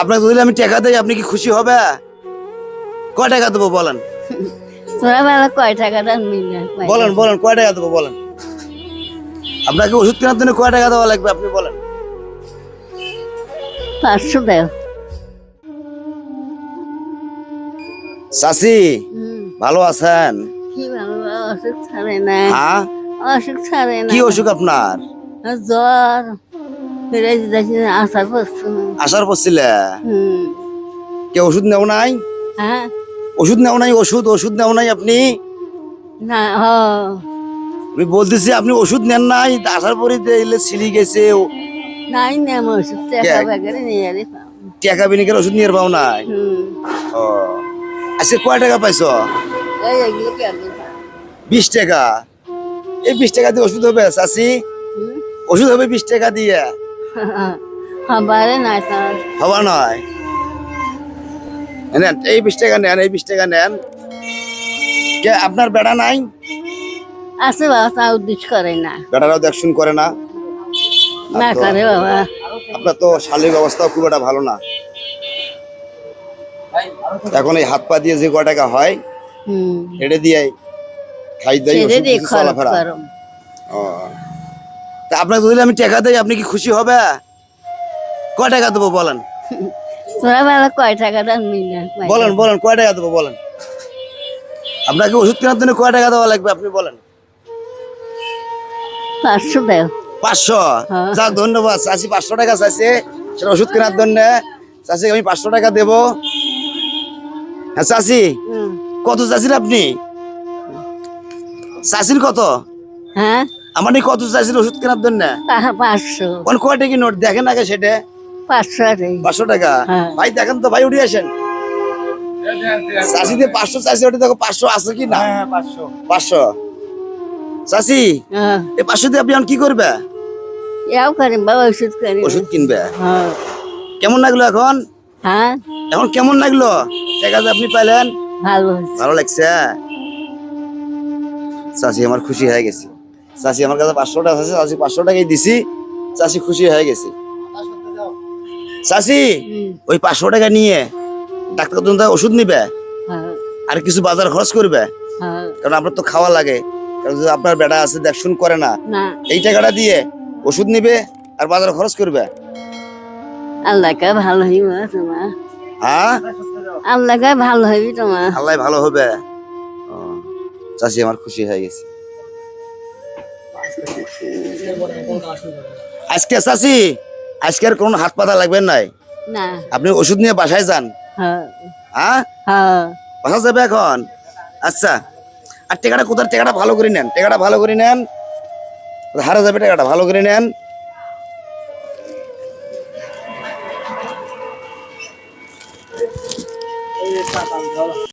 আপনাকে যদি আমি টাকা দেই আপনি কি খুশি হবে? কয় টাকা দেবো বলেন? তোরা বেলা কয় টাকাটা বলেন বলেন কয় টাকা দেবো বলেন? আপনাকে ওষুধ কেনার জন্য কয় টাকা দেওয়া লাগবে আপনি বলেন। পাঁচশো দেও। চাষি ভালো আছেন? কি ভালো অসুখ ছাড়ে না। হ্যাঁ? অসুখ ছাড়ে না। কি অসুখ আপনার? জ্বর। আসার আসার পড়ছিলে কে ওষুধ নেও নাই? হ্যাঁ। ওষুধ নেও নাই ওষুধ ওষুধ নেও নাই আপনি? না আমি বলতেছি আপনি ওষুধ নেন নাই আসার পরে দিলে ছিলি গেছে। নাই নেম ওষুধ টাকা কে? নিয়ে টাকা বিনিকের ওষুধ নিয়ে পাও নাই? ও। আজকে কয় টাকা পাইছো? বিশ টাকা। এই বিশ টাকা দিয়ে ওষুধ হবে চাষি ওষুধ হবে বিশ টাকা দিয়ে। হবারে নাই তার। হবা নয় নেন এই বিশ টাকা নেন এই বিশ টাকা নেন। কে আপনার বেড়া নাই? আছে বাবা তা উদ্দেশ্য করে না। বেড়ারাও দেখশুন করে না। না করে বাবা। আপনার তো শারীরিক অবস্থা খুব একটা ভালো না। এখন এই হাত পা দিয়ে যে ক টাকা হয় হুম। এটা দিয়ে খাই দেয় চলাফেরা। তা আপনাকে যদি আমি টাকা দেই আপনি কি খুশি হবে? কয় টাকা দেবো বলেন? তোরা বেলা কয় টাকাটা মিলে বলেন বলেন কয় টাকা দেবো বলেন? আপনাকে ওষুধ কেনার জন্য কয় টাকা দেওয়া লাগবে আপনি বলেন। পাঁচশো দেও। পাঁচশো? হ্যাঁ। যাক ধন্যবাদ। চাষি পাঁচশো টাকা চাইছে সেটা ওষুধ কেনার জন্য। চাষি আমি পাঁচশো টাকা দেবো। হ্যাঁ চাষি কত চাষির আপনি? চাষির কত? হ্যাঁ? আমার কত চাষির ওষুধ কেনার জন্য? পাঁচশো। কোন কয় টাকি নোট? দেখেন আগে সেটা। পাঁচশো পাঁচশো টাকা? হ্যাঁ। ভাই দেখেন তো ভাই উঠে আসেন। চাষিতে পাঁচশো চাষি ওটা দেখো পাঁচশো আছে কি না? পাঁচশো। চাষি হ্যাঁ। এই পাঁচশো দিয়ে আপনি এখন কি করবে? ইয়াও করেন বাবা ওষুধ কিনবে? হ্যাঁ। কেমন লাগল এখন? হ্যাঁ। এখন কেমন লাগল? টাকা যে আপনি পাইলেন। ভালো ভালো লাগছে চাষি আমার খুশি হয়ে গেছে। চাষি আমার কাছে পাঁচশো টাকা আছে চাষি পাঁচশো টাকাই দিছি চাষি খুশি হয়ে গেছে। চাষি ওই পাঁচশো টাকা নিয়ে ডাক্তার জন্য ওষুধ নিবে? হ্যাঁ। আর কিছু বাজার খরচ করবে? হ্যাঁ। কারণ আপনার তো খাওয়া লাগে। কারণ আপনার বেটা আছে দেখশুন করে না। এই টাকাটা দিয়ে ওষুধ নিবে আর বাজার খরচ করবে? আল্লাহকে ভালো হইব তোমার। হ্যাঁ? আল্লাহকে ভালো হইবি তোমার। আল্লাহ ভালো হবে। চাষি আমার খুশি হয়ে গেছে। আজকে চাষি আজকের কোন হাত পাতা লাগবে নাই? আপনি ওষুধ নিয়ে বাসায় যান। হ্যাঁ। হ্যাঁ? হ্যাঁ। বাসা যাবে এখন? আচ্ছা। আর টেকাটা কোথায়? টেকাটা ভালো করে নেন। টেকাটা ভালো করে নেন। হারা যাবে টেকাটা ভালো করে নেন।